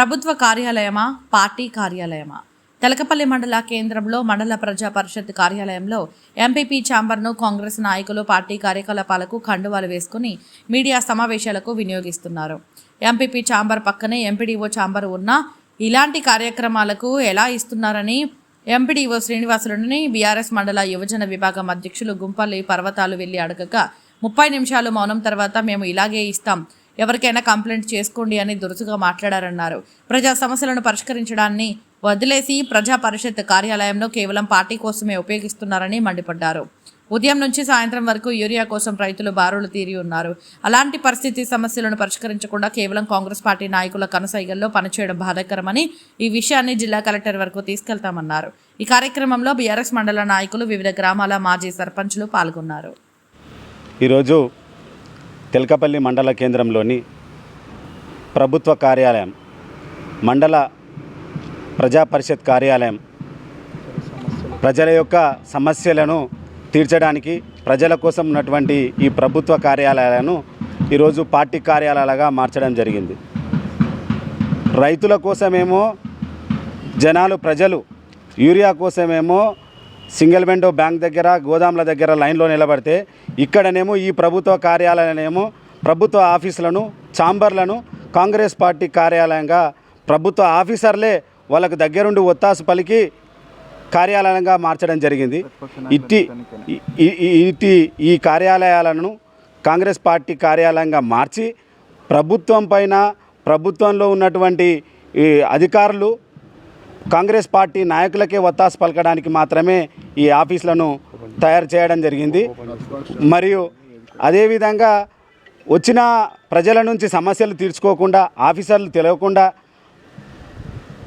ప్రభుత్వ కార్యాలయమా? పార్టీ కార్యాలయమా? తెలకపల్లి మండల కేంద్రంలో మండల ప్రజా పరిషత్ కార్యాలయంలో ఎంపీపీ ఛాంబర్ను కాంగ్రెస్ నాయకులు పార్టీ కార్యకలాపాలకు కండువాలు వేసుకుని మీడియా సమావేశాలకు వినియోగిస్తున్నారు. ఎంపీపీ ఛాంబర్ పక్కనే ఎంపీడీఓ ఛాంబర్ ఉన్నా ఇలాంటి కార్యక్రమాలకు ఎలా ఇస్తున్నారని ఎంపీడీఓ శ్రీనివాసులని బీఆర్ఎస్ మండల యువజన విభాగం అధ్యక్షులు గుంపల్లి పర్వతాలు వెళ్ళి అడగగా ముప్పై నిమిషాలు మౌనం తర్వాత మేము ఇలాగే ఇస్తాం. ఎవరికైనా కంప్లైంట్ చేసుకోండి అని దురుసుగా మాట్లాడారన్నారు. ప్రజా సమస్యలను పరిష్కరించడాన్ని వదిలేసి ప్రజా పరిషత్ కార్యాలయంలో కేవలం పార్టీ కోసమే ఉపయోగిస్తున్నారని మండిపడ్డారు. ఉదయం నుంచి సాయంత్రం వరకు యూరియా కోసం రైతులు బారులు తీరి ఉన్నారు. అలాంటి పరిస్థితి సమస్యలను పరిష్కరించకుండా కేవలం కాంగ్రెస్ పార్టీ నాయకుల కనసైగల్లో పనిచేయడం బాధాకరమని ఈ విషయాన్ని జిల్లా కలెక్టర్ వరకు తీసుకెళ్తామన్నారు. ఈ కార్యక్రమంలో బీఆర్ఎస్ మండల నాయకులు వివిధ గ్రామాల మాజీ సర్పంచులు పాల్గొన్నారు. ఈరోజు తెలకపల్లి మండల కేంద్రంలోని ప్రభుత్వ కార్యాలయం మండల ప్రజా పరిషత్ కార్యాలయం ప్రజల యొక్క సమస్యలను తీర్చడానికి ప్రజల కోసం ఉన్నటువంటి ఈ ప్రభుత్వ కార్యాలయాలను ఈరోజు పార్టీ కార్యాలయాలుగా మార్చడం జరిగింది. రైతుల కోసమేమో జనాలు ప్రజలు యూరియా కోసమేమో సింగిల్ విండో బ్యాంక్ దగ్గర గోదాముల దగ్గర లైన్లో నిలబడితే ఇక్కడనేమో ఈ ప్రభుత్వ కార్యాలయాలనేమో ప్రభుత్వ ఆఫీసులను ఛాంబర్లను కాంగ్రెస్ పార్టీ కార్యాలయంగా ప్రభుత్వ ఆఫీసర్లే వాళ్ళకు దగ్గరుండి ఒత్తాసు పలికి కార్యాలయంగా మార్చడం జరిగింది. ఇట్టి ఈ- ఇట్టి ఈ కార్యాలయాలను కాంగ్రెస్ పార్టీ కార్యాలయంగా మార్చి ప్రభుత్వం పైన ప్రభుత్వంలో ఉన్నటువంటి ఈ అధికారులు కాంగ్రెస్ పార్టీ నాయకులకే వత్తాసు పలకడానికి మాత్రమే ఈ ఆఫీసులను తయారు చేయడం జరిగింది. మరియు అదేవిధంగా వచ్చిన ప్రజల నుంచి సమస్యలు తీర్చుకోకుండా ఆఫీసర్లు తెలియకుండా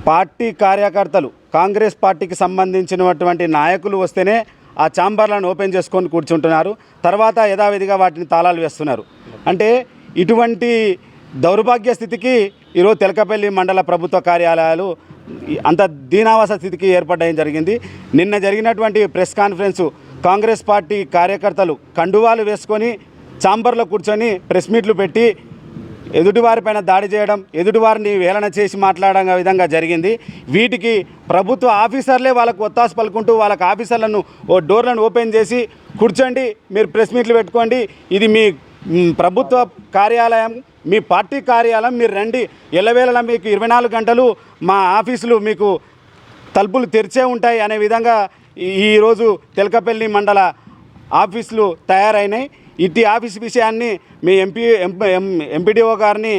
పార్టీ కార్యకర్తలు కాంగ్రెస్ పార్టీకి సంబంధించినటువంటి నాయకులు వస్తేనే ఆ ఛాంబర్లను ఓపెన్ చేసుకొని కూర్చుంటున్నారు. తర్వాత యథావిధిగా వాటిని తాళాలు వేస్తున్నారు. అంటే ఇటువంటి దౌర్భాగ్య స్థితికి ఈరోజు తెలకపల్లి మండల ప్రభుత్వ కార్యాలయాలు అంత దీనావాస స్థితికి ఏర్పడడం జరిగింది. నిన్న జరిగినటువంటి ప్రెస్ కాన్ఫరెన్సు కాంగ్రెస్ పార్టీ కార్యకర్తలు కండువాలు వేసుకొని ఛాంబర్లో కూర్చొని ప్రెస్ మీట్లు పెట్టి ఎదుటివారిపైన దాడి చేయడం ఎదుటివారిని వేలన చేసి మాట్లాడడం విధంగా జరిగింది. వీటికి ప్రభుత్వ ఆఫీసర్లే వాళ్ళకు ఒత్తాసు పలుకుంటూ వాళ్ళకి ఆఫీసర్లను ఓ డోర్లను ఓపెన్ చేసి కూర్చోండి మీరు ప్రెస్ మీట్లు పెట్టుకోండి. ఇది మీ ప్రభుత్వ కార్యాలయం మీ పార్టీ కార్యాలయం మీరు రండి. ఎల్లవేళలా మీకు ఇరవై నాలుగు గంటలు మా ఆఫీసులు మీకు తలుపులు తెరిచే ఉంటాయి అనే విధంగా ఈరోజు తెలకపల్లి మండల ఆఫీసులు తయారైనాయి. ఇట్టి ఆఫీస్ విషయాన్ని మీ ఎంపీ ఎంపీడీఓ గారిని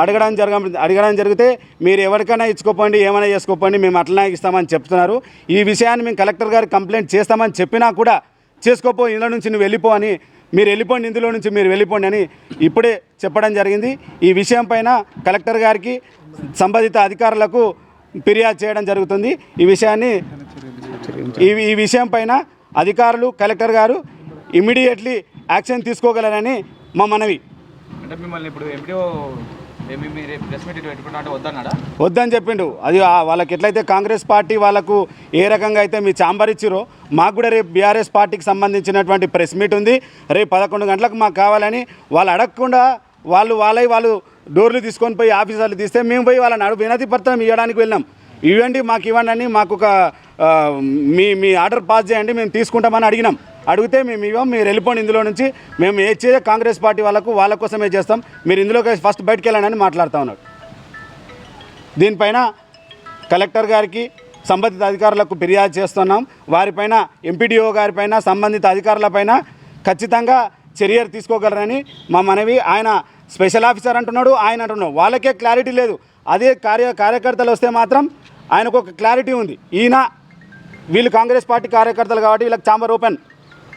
అడగడం జరగ అడగడం జరిగితే మీరు ఎవరికైనా ఇచ్చుకోపోండి ఏమైనా చేసుకోపోండి మేము అట్లనే ఇస్తామని చెప్తున్నారు. ఈ విషయాన్ని మేము కలెక్టర్ గారికి కంప్లైంట్ చేస్తామని చెప్పినా కూడా చేసుకోపో ఇళ్ళ నుంచి నువ్వు వెళ్ళిపో అని మీరు వెళ్ళిపోండి ఇందులో నుంచి మీరు వెళ్ళిపోండి అని ఇప్పుడే చెప్పడం జరిగింది. ఈ విషయం పైన కలెక్టర్ గారికి సంబంధిత అధికారులకు ఫిర్యాదు చేయడం జరుగుతుంది. ఈ విషయాన్ని ఈ ఈ విషయం పైన అధికారులు కలెక్టర్ గారు ఇమ్మీడియట్లీ యాక్షన్ తీసుకోగలరని మా మనవి. అంటే మిమ్మల్ని ఇప్పుడు ఎంపీఓ వద్దని చెప్పిండు. అది వాళ్ళకి ఎట్లయితే కాంగ్రెస్ పార్టీ వాళ్ళకు ఏ రకంగా అయితే మీ చాంబర్ ఇచ్చిరో మాకు కూడా రేపు బీఆర్ఎస్ పార్టీకి సంబంధించినటువంటి ప్రెస్ మీట్ ఉంది. రేపు పదకొండు గంటలకు మాకు కావాలని వాళ్ళు అడగకుండా వాళ్ళు వాళ్ళై వాళ్ళు డోర్లు తీసుకొని పోయి ఆఫీసర్లు తీస్తే మేము పోయి వాళ్ళని అడుగు వినతి పత్రం ఇవ్వడానికి వెళ్ళాం ఇవ్వండి మాకు ఇవ్వండి అని మాకు ఒక మీ మీ ఆర్డర్ పాస్ చేయండి మేము తీసుకుంటామని అడిగినాం. అడిగితే మేము ఇవ్వం మీరు వెళ్ళిపోండి ఇందులో నుంచి. మేము ఏ చేయ కాంగ్రెస్ పార్టీ వాళ్ళకు వాళ్ళ కోసమే చేస్తాం. మీరు ఇందులోకి ఫస్ట్ బయటకు వెళ్ళండి మాట్లాడుతూ ఉన్నారు. దీనిపైన కలెక్టర్ గారికి సంబంధిత అధికారులకు ఫిర్యాదు చేస్తున్నాం. వారిపైన ఎంపీడీఓ గారిపైన సంబంధిత అధికారులపైన ఖచ్చితంగా చర్యలు తీసుకోగలరని మా మనవి. ఆయన స్పెషల్ ఆఫీసర్ అంటున్నాడు ఆయన అంటున్నాడు. వాళ్ళకే క్లారిటీ లేదు. అదే కార్య కార్యకర్తలు వస్తే మాత్రం ఆయనకు ఒక క్లారిటీ ఉంది. ఈయన వీళ్ళు కాంగ్రెస్ పార్టీ కార్యకర్తలు కాబట్టి వీళ్ళకి చాంబర్ ఓపెన్.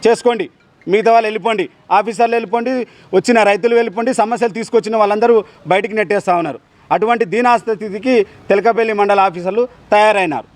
చేసుకోండి. మిగతా వాళ్ళు వెళ్ళిపోండి. ఆఫీసర్లు వెళ్ళిపోండి వచ్చిన రైతులు వెళ్ళిపోండి సమస్యలు తీసుకొచ్చిన వాళ్ళందరూ బయటికి నెట్టేస్తూ ఉన్నారు. అటువంటి దీనాస్థితికి తెలకపల్లి మండల ఆఫీసర్లు తయారైనారు.